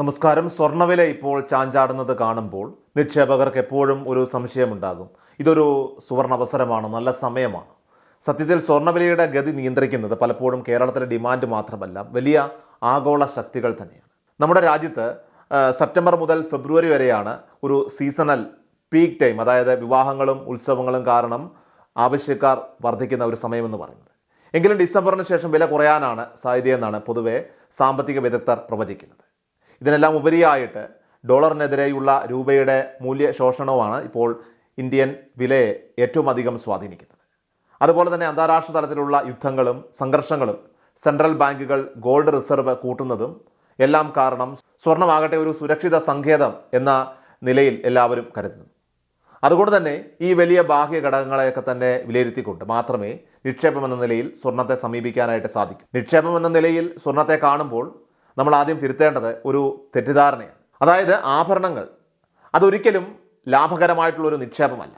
നമസ്കാരം. സ്വർണവില ഇപ്പോൾ ചാഞ്ചാടുന്നത് കാണുമ്പോൾ നിക്ഷേപകർക്ക് എപ്പോഴും ഒരു സംശയമുണ്ടാകും. ഇതൊരു സുവർണ അവസരമാണ് നല്ല സമയമാണ്. സത്യത്തിൽ സ്വർണവിലയുടെ ഗതി നിയന്ത്രിക്കുന്നത് പലപ്പോഴും കേരളത്തിലെ ഡിമാൻഡ് മാത്രമല്ല വലിയ ആഗോള ശക്തികൾ തന്നെയാണ്. നമ്മുടെ രാജ്യത്ത് സെപ്റ്റംബർ മുതൽ ഫെബ്രുവരി വരെയാണ് ഒരു സീസണൽ പീക്ക് ടൈം അതായത് വിവാഹങ്ങളും ഉത്സവങ്ങളും കാരണം ആവശ്യക്കാർ വർദ്ധിക്കുന്ന ഒരു സമയമെന്ന് പറയുന്നത്. എങ്കിലും ഡിസംബറിന് ശേഷം വില കുറയാനാണ് സാധ്യതയെന്നാണ് പൊതുവെ സാമ്പത്തിക വിദഗ്ധർ പ്രവചിക്കുന്നത്. ഇതിനെല്ലാം ഉപരിയായിട്ട് ഡോളറിനെതിരെയുള്ള രൂപയുടെ മൂല്യ ശോഷണവുമാണ് ഇപ്പോൾ ഇന്ത്യൻ വിലയെ ഏറ്റവും അധികം സ്വാധീനിക്കുന്നത്. അതുപോലെ തന്നെ അന്താരാഷ്ട്ര തലത്തിലുള്ള യുദ്ധങ്ങളും സംഘർഷങ്ങളും സെൻട്രൽ ബാങ്കുകൾ ഗോൾഡ് റിസർവ് കൂട്ടുന്നതും എല്ലാം കാരണം സ്വർണമാകട്ടെ ഒരു സുരക്ഷിത സങ്കേതം എന്ന നിലയിൽ എല്ലാവരും കരുതുന്നു. അതുകൊണ്ട് തന്നെ ഈ വലിയ ബാഹ്യ ഘടകങ്ങളെയൊക്കെ തന്നെ വിലയിരുത്തിക്കൊണ്ട് മാത്രമേ നിക്ഷേപം എന്ന നിലയിൽ സ്വർണത്തെ സമീപിക്കാനായിട്ട് സാധിക്കൂ. നിക്ഷേപം എന്ന നിലയിൽ സ്വർണത്തെ കാണുമ്പോൾ നമ്മൾ ആദ്യം തിരുത്തേണ്ടത് ഒരു തെറ്റിദ്ധാരണയാണ്. അതായത് ആഭരണങ്ങൾ അതൊരിക്കലും ലാഭകരമായിട്ടുള്ളൊരു നിക്ഷേപമല്ല.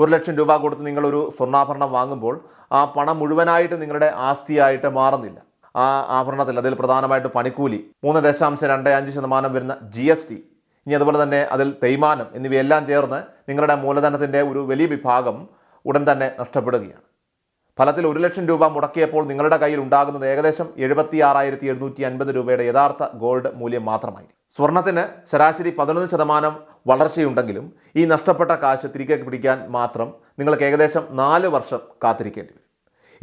ഒരു ലക്ഷം രൂപ കൊടുത്ത് നിങ്ങളൊരു സ്വർണാഭരണം വാങ്ങുമ്പോൾ ആ പണം മുഴുവനായിട്ട് നിങ്ങളുടെ ആസ്തിയായിട്ട് മാറുന്നില്ല. ആ ആഭരണത്തിൽ അതിൽ പ്രധാനമായിട്ട് പണിക്കൂലി മൂന്ന് ദശാംശം രണ്ട് അഞ്ച് ശതമാനം വരുന്ന ജി എസ് ടി ഇനി അതുപോലെ തന്നെ അതിൽ തേയ്മാനം എന്നിവയെല്ലാം ചേർന്ന് നിങ്ങളുടെ മൂലധനത്തിന്റെ ഒരു വലിയ വിഭാഗം ഉടൻ തന്നെ നഷ്ടപ്പെടുകയാണ്. ഫലത്തിൽ ഒരു ലക്ഷം രൂപ മുടക്കിയപ്പോൾ നിങ്ങളുടെ കയ്യിൽ ഉണ്ടാകുന്നത് ഏകദേശം എഴുപത്തി ആറായിരത്തി എഴുന്നൂറ്റി അൻപത് രൂപയുടെ യഥാർത്ഥ ഗോൾഡ് മൂല്യം മാത്രമായിരിക്കും. സ്വർണത്തിന് ശരാശരി പതിനൊന്ന് ശതമാനം വളർച്ചയുണ്ടെങ്കിലും ഈ നഷ്ടപ്പെട്ട കാശ് തിരികെ പിടിക്കാൻ മാത്രം നിങ്ങൾക്ക് ഏകദേശം നാല് വർഷം കാത്തിരിക്കേണ്ടി വരും.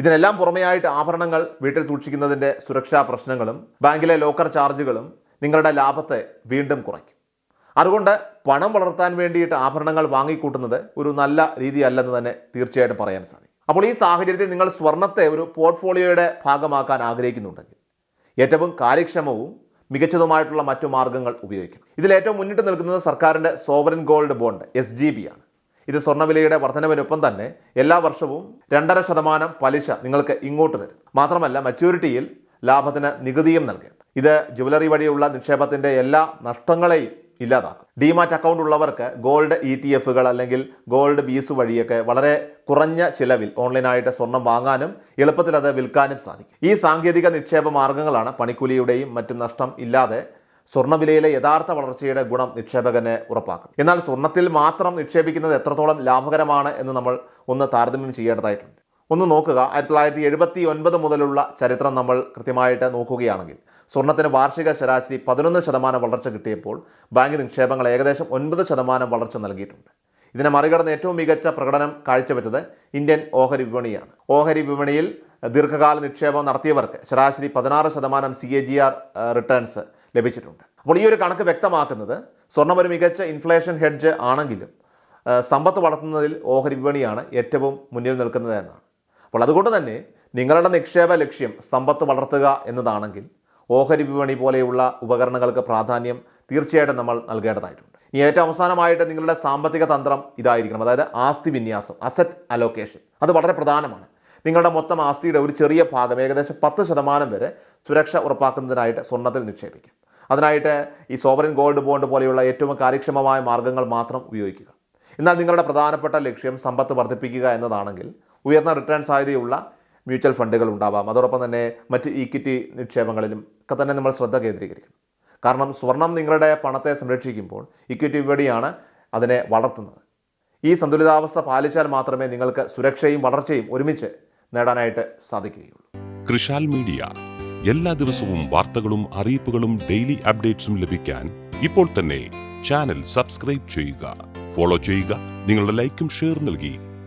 ഇതിനെല്ലാം പുറമെയായിട്ട് ആഭരണങ്ങൾ വീട്ടിൽ സൂക്ഷിക്കുന്നതിന്റെ സുരക്ഷാ പ്രശ്നങ്ങളും ബാങ്കിലെ ലോക്കർ ചാർജുകളും നിങ്ങളുടെ ലാഭത്തെ വീണ്ടും കുറയ്ക്കും. അതുകൊണ്ട് പണം വളർത്താൻ വേണ്ടിയിട്ട് ആഭരണങ്ങൾ വാങ്ങിക്കൂട്ടുന്നത് ഒരു നല്ല രീതിയല്ലെന്ന് തന്നെ തീർച്ചയായിട്ടും പറയാൻ സാധിക്കും. അപ്പോൾ ഈ സാഹചര്യത്തിൽ നിങ്ങൾ സ്വർണത്തെ ഒരു പോർട്ട്ഫോളിയോയുടെ ഭാഗമാക്കാൻ ആഗ്രഹിക്കുന്നുണ്ടെങ്കിൽ ഏറ്റവും കാര്യക്ഷമവും മികച്ചതുമായിട്ടുള്ള മറ്റു മാർഗങ്ങൾ ഉപയോഗിക്കണം. ഇതിൽ ഏറ്റവും മുന്നിട്ട് നിൽക്കുന്നത് സർക്കാരിന്റെ sovereign gold bond S G B ആണ്. ഇത് സ്വർണവിലയുടെ വർധനവിനൊപ്പം തന്നെ എല്ലാ വർഷവും രണ്ടര ശതമാനം പലിശ നിങ്ങൾക്ക് ഇങ്ങോട്ട് തരും. മാത്രമല്ല മച്യൂരിറ്റിയിൽ ലാഭത്തിന് നികുതിയും നൽകും ഇത് ജുവലറി വഴിയുള്ള നിക്ഷേപത്തിന്റെ എല്ലാ നഷ്ടങ്ങളെയും ഇല്ലാതാക്കും. ഡിമാറ്റ് അക്കൗണ്ട് ഉള്ളവർക്ക് ഗോൾഡ് ഇ ടി എഫുകൾ അല്ലെങ്കിൽ ഗോൾഡ് ബീസ് വഴിയൊക്കെ വളരെ കുറഞ്ഞ ചിലവിൽ ഓൺലൈനായിട്ട് സ്വർണം വാങ്ങാനും എളുപ്പത്തിൽ അത് വിൽക്കാനും സാധിക്കും. ഈ സാങ്കേതിക നിക്ഷേപ മാർഗങ്ങളാണ് പണിക്കൂലിയുടെയും മറ്റും നഷ്ടം ഇല്ലാതെ സ്വർണവിലയിലെ യഥാർത്ഥ വളർച്ചയുടെ ഗുണം നിക്ഷേപകനെ ഉറപ്പാക്കും. എന്നാൽ സ്വർണത്തിൽ മാത്രം നിക്ഷേപിക്കുന്നത് എത്രത്തോളം ലാഭകരമാണ് എന്ന് നമ്മൾ ഒന്ന് താരതമ്യം ചെയ്യേണ്ടതായിട്ടുണ്ട്. ഒന്ന് നോക്കുക. ആയിരത്തി തൊള്ളായിരത്തി എഴുപത്തി ഒൻപത് മുതലുള്ള ചരിത്രം നമ്മൾ കൃത്യമായിട്ട് നോക്കുകയാണെങ്കിൽ സ്വർണത്തിന് വാർഷിക ശരാശരി പതിനൊന്ന് ശതമാനം വളർച്ച കിട്ടിയപ്പോൾ ബാങ്ക് നിക്ഷേപങ്ങൾ ഏകദേശം ഒൻപത് ശതമാനം വളർച്ച നൽകിയിട്ടുണ്ട്. ഇതിനെ മറികടന്ന് ഏറ്റവും മികച്ച പ്രകടനം കാഴ്ചവെച്ചത് ഇന്ത്യൻ ഓഹരി വിപണിയാണ്. ഓഹരി വിപണിയിൽ ദീർഘകാല നിക്ഷേപം നടത്തിയവർക്ക് ശരാശരി പതിനാറ് ശതമാനം C A G R returns ലഭിച്ചിട്ടുണ്ട്. അപ്പോൾ ഈ ഒരു കണക്ക് വ്യക്തമാക്കുന്നത് സ്വർണം ഒരു മികച്ച ഇൻഫ്ലേഷൻ ഹെഡ്ജ് ആണെങ്കിലും സമ്പത്ത് വളർത്തുന്നതിൽ ഓഹരി വിപണിയാണ് ഏറ്റവും മുന്നിൽ നിൽക്കുന്നത് എന്നാണ്. അപ്പോൾ അതുകൊണ്ട് തന്നെ നിങ്ങളുടെ നിക്ഷേപ ലക്ഷ്യം സമ്പത്ത് വളർത്തുക എന്നതാണെങ്കിൽ ഓഹരി വിപണി പോലെയുള്ള ഉപകരണങ്ങൾക്ക് പ്രാധാന്യം തീർച്ചയായിട്ടും നമ്മൾ നൽകേണ്ടതായിട്ടുണ്ട്. ഇനി ഏറ്റവും അവസാനമായിട്ട് നിങ്ങളുടെ സാമ്പത്തിക തന്ത്രം ഇതായിരിക്കണം. അതായത് ആസ്തി വിന്യാസം അസറ്റ് അലോക്കേഷൻ അത് വളരെ പ്രധാനമാണ്. നിങ്ങളുടെ മൊത്തം ആസ്തിയുടെ ഒരു ചെറിയ ഭാഗം ഏകദേശം പത്ത് ശതമാനം വരെ സുരക്ഷ ഉറപ്പാക്കുന്നതിനായിട്ട് സ്വർണത്തിൽ നിക്ഷേപിക്കും. അതിനായിട്ട് ഈ സോവറിൻ ഗോൾഡ് ബോണ്ട് പോലെയുള്ള ഏറ്റവും കാര്യക്ഷമമായ മാർഗങ്ങൾ മാത്രം ഉപയോഗിക്കുക. എന്നാൽ നിങ്ങളുടെ പ്രധാനപ്പെട്ട ലക്ഷ്യം സമ്പത്ത് വർദ്ധിപ്പിക്കുക എന്നതാണെങ്കിൽ ഉയർന്ന റിട്ടേൺ സാധ്യതയുള്ള മ്യൂച്വൽ ഫണ്ടുകൾ ഉണ്ടാവാം. അതോടൊപ്പം തന്നെ മറ്റ് ഇക്വിറ്റി നിക്ഷേപങ്ങളിലും ഒക്കെ തന്നെ നമ്മൾ ശ്രദ്ധ കേന്ദ്രീകരിക്കണം. കാരണം സ്വർണം നിങ്ങളുടെ പണത്തെ സംരക്ഷിക്കുമ്പോൾ ഇക്വിറ്റി വിപണിയാണ് അതിനെ വളർത്തുന്നത്. ഈ സന്തുലിതാവസ്ഥ പാലിച്ചാൽ മാത്രമേ നിങ്ങൾക്ക് സുരക്ഷയും വളർച്ചയും ഒരുമിച്ച് നേടാനായിട്ട് സാധിക്കുകയുള്ളൂ. കൃഷാൽ മീഡിയ. എല്ലാ ദിവസവും വാർത്തകളും അറിയിപ്പുകളും ഡെയിലി അപ്ഡേറ്റ്സും ലഭിക്കാൻ ഇപ്പോൾ തന്നെ ചാനൽ സബ്സ്ക്രൈബ് ചെയ്യുക. ഫോളോ ചെയ്യുക. നിങ്ങളുടെ ലൈക്കും ഷെയർ നൽകി